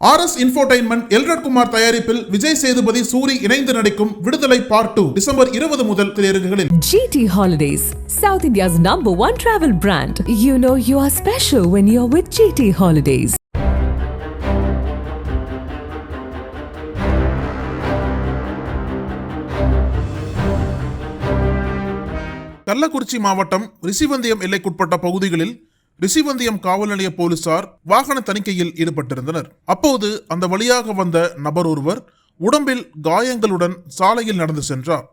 R S infotainment Elred Kumar தயாரிப்பில் விஜய் சேதுபதி சூரி இணைந்து நடிக்கும் விடுதலை பார்ட் டூ டிசம்பர் இருபது முதல் திரையரங்குகளில் GT Holidays, South India's number one travel brand. You know you are special when you're with GT Holidays. Kallakurichi மாவட்டம் ரிஷிவந்தியம் எல்லைக்குட்பட்ட பகுதிகளில் ரிஷிவந்தியம் காவல் நிலைய போலீசார் வாகன தணிக்கையில் ஈடுபட்டிருந்தனர். அப்போது அந்த வழியாக வந்த நபர் ஒருவர் உடம்பில் காயங்களுடன் சாலையில் நடந்து சென்றார்.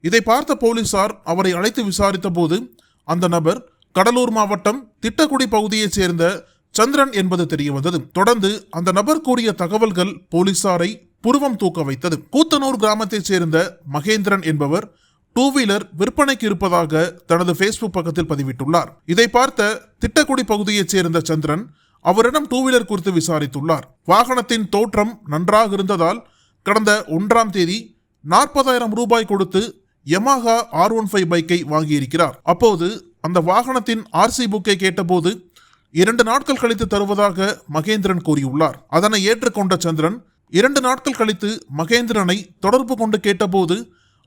இதை பார்த்த போலீசார் அவரை அழைத்து விசாரித்த போது அந்த நபர் கடலூர் மாவட்டம் திட்டக்குடி பகுதியைச் சேர்ந்த சந்திரன் என்பது தெரியவந்தது. தொடர்ந்து அந்த நபர் கூறிய தகவல்கள் போலீசாரை புருவம் தூக்க வைத்தது. கூத்தனூர் கிராமத்தைச் சேர்ந்த மகேந்திரன் என்பவர் டூ வீலர் விற்பனைக்கு இருப்பதாக தனது ஃபேஸ்புக் பக்கத்தில் பதிவிட்டுள்ளார். இதை பார்த்த திட்டக்குடி பகுதியைச் சேர்ந்த சந்திரன் அவரிடம் டூ வீலர் குறித்து விசாரித்துள்ளார். வாகனத்தின் தோற்றம் நன்றாக இருந்ததால் கடந்த ஒன்றாம் தேதி நாற்பதாயிரம் ரூபாய் கொடுத்து யமாகா ஆர் ஒன் ஃபைவ் பைக்கை வாங்கியிருக்கிறார். அப்போது அந்த வாகனத்தின் ஆர்சி புக்கை கேட்டபோது இரண்டு நாட்கள் கழித்து தருவதாக மகேந்திரன் கூறியுள்ளார். அதனை ஏற்றுக்கொண்ட சந்திரன் இரண்டு நாட்கள் கழித்து மகேந்திரனை தொடர்பு கொண்டு கேட்டபோது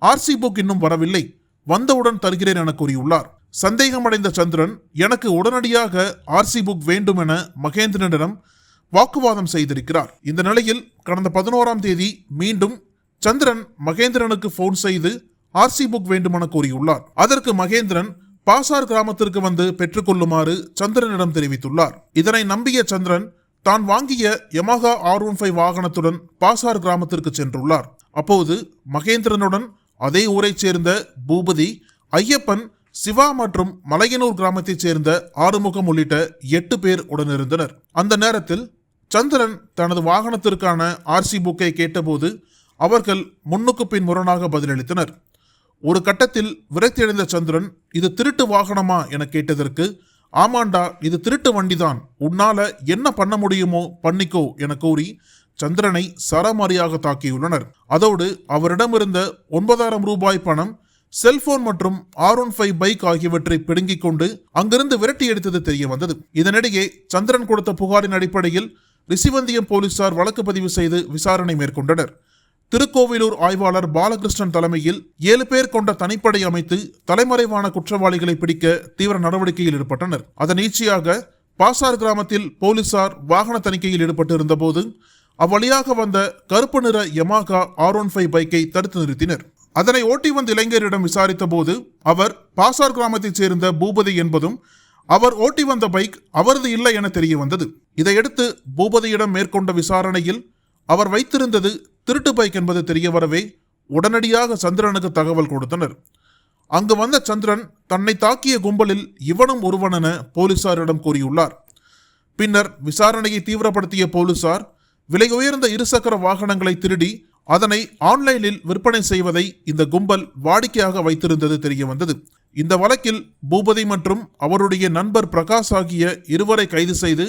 ஆர்சி புக் இன்னும் வரவில்லை. வந்தவுடன் தருகிறேன் என கூறியுள்ளார். சந்தேகமடைந்த சந்திரன் எனக்கு உடனடியாக ஆர்சி புக் வேண்டும் என மகேந்திரனிடம் வாக்குவாதம் செய்திருக்கிறார். இந்த நிலையில் கடந்த பதினோராம் தேதி மீண்டும் சந்திரன் மகேந்திரனுக்கு போன் செய்து ஆர்சி புக் வேண்டுமென கூறியுள்ளார். அதற்கு மகேந்திரன் பாசார் கிராமத்திற்கு வந்து பெற்றுக்கொள்ளுமாறு சந்திரனிடம் தெரிவித்துள்ளார். இதனை நம்பிய சந்திரன் தான் வாங்கிய யமஹா ஆர் ஒன் ஃபைவ் வாகனத்துடன் பாசார் கிராமத்திற்கு சென்றுள்ளார். அப்போது மகேந்திரனுடன் அதே ஊரைச் சேர்ந்த பூபதி ஐயப்பன் சிவா மற்றும் மலையனூர் கிராமத்தைச் சேர்ந்த ஆறுமுகம் உள்ளிட்ட எட்டு பேர் உடனிருந்தனர். அந்த நேரத்தில் சந்திரன் தனது வாகனத்திற்கான ஆர்சி புக்கை கேட்டபோது அவர்கள் முன்னுக்கு பின் முரணாக பதிலளித்தனர். ஒரு கட்டத்தில் விரக்தியடைந்த சந்திரன் இது திருட்டு வாகனமா? என கேட்டதற்கு ஆமாண்டா இது திருட்டு வண்டிதான். உன்னால என்ன பண்ண முடியுமோ பண்ணிக்கோ என கூறி சந்திரனை சரமாரியாக தாக்கியுள்ளனர். அதோடு அவரிடமிருந்த ஒன்பதாயிரம் ரூபாய் பணம் செல்போன் மற்றும் ஆர் ஒன் ஃபைவ் பைக் ஆகியவற்றை பிடுங்கிக் கொண்டு அங்கிருந்து விரட்டி எடுத்தது தெரிய வந்தது. இதனிடையே சந்திரன் கொடுத்த புகாரின் அடிப்படையில் ரிஷிவந்தியம் போலீசார் வழக்கு பதிவு செய்து விசாரணை மேற்கொண்டனர். திருக்கோவிலூர் ஆய்வாளர் பாலகிருஷ்ணன் தலைமையில் ஏழு பேர் கொண்ட தனிப்படை அமைத்து தலைமறைவான குற்றவாளிகளை பிடிக்க தீவிர நடவடிக்கையில் ஈடுபட்டனர். அதன் ஈச்சியாக பாசார் கிராமத்தில் போலீசார் வாகன தணிக்கையில் ஈடுபட்டு இருந்தபோது அவ்வழியாக வந்த கருப்பு நிற யமாகா ஆர் ஒன் ஃபைவ் பைக்கை தடுத்து நிறுத்தினர். அதனை ஓட்டி வந்த இளைஞரிடம் விசாரித்த போது அவர் பாசார் கிராமத்தைச் சேர்ந்த பூபதி என்பதும் அவர் ஓட்டி வந்த பைக் அவரது இல்லை என தெரிய வந்தது இதையடுத்து பூபதியிடம் மேற்கொண்ட விசாரணையில் அவர் வைத்திருந்தது திருட்டு பைக் என்பது தெரிய வரவே உடனடியாக சந்திரனுக்கு தகவல் கொடுத்தனர். அங்கு வந்த சந்திரன் தன்னை தாக்கிய கும்பலில் இவனும் ஒருவனென போலீசாரிடம் கூறியுள்ளார். பின்னர் விசாரணையை தீவிரப்படுத்திய போலீசார் விலை உயர்ந்த இருசக்கர வாகனங்களை திருடி அதனை ஆன்லைனில் விற்பனை செய்வதை இந்த கும்பல் வாடிக்கையாக வைத்திருந்தது தெரிய வந்தது இந்த வழக்கில் பூபதி மற்றும் அவருடைய நண்பர் பிரகாஷ் ஆகிய இருவரை கைது செய்து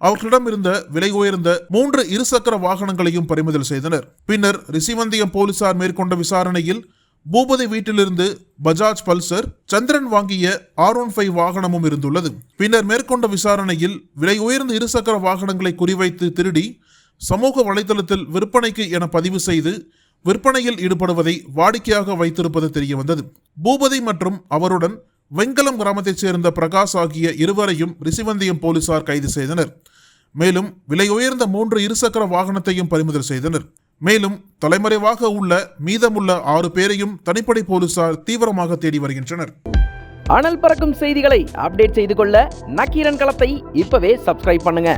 அவர்களிடம் இருந்த விலை உயர்ந்த மூன்று இருசக்கர வாகனங்களையும் பறிமுதல் செய்தனர். பின்னர் ரிசிவந்தியம் போலீசார் மேற்கொண்ட விசாரணையில் பூபதி வீட்டிலிருந்து பஜாஜ் பல்சர் சந்திரன் வாங்கிய ஆர் ஒன் ஃபைவ் வாகனமும் இருந்துள்ளது. பின்னர் மேற்கொண்ட விசாரணையில் விலை உயர்ந்த இருசக்கர வாகனங்களை குறிவைத்து திருடி சமூக வலைதளத்தில் விற்பனைக்கு என பதிவு செய்து விற்பனையில் ஈடுபடுவதை வாடிக்கையாக வைத்திருப்பது தெரிய வந்தது பூபதி மற்றும் அவருடன் வெங்கலம் கிராமத்தைச் சேர்ந்த பிரகாஷ் ஆகிய இருவரையும் ரிஷிவந்தியம் போலீசார் கைது செய்தனர். மேலும் விலை உயர்ந்த மூன்று இருசக்கர வாகனத்தையும் பறிமுதல் செய்தனர். மேலும் தலைமறைவாக உள்ள மீதமுள்ள ஆறு பேரையும் தனிப்படை போலீசார் தீவிரமாக தேடி வருகின்றனர். அனல் பறக்கும் செய்திகளை அப்டேட் செய்து கொள்ள நக்கீரன் களத்தை இப்பவே சப்ஸ்கிரைப் பண்ணுங்க.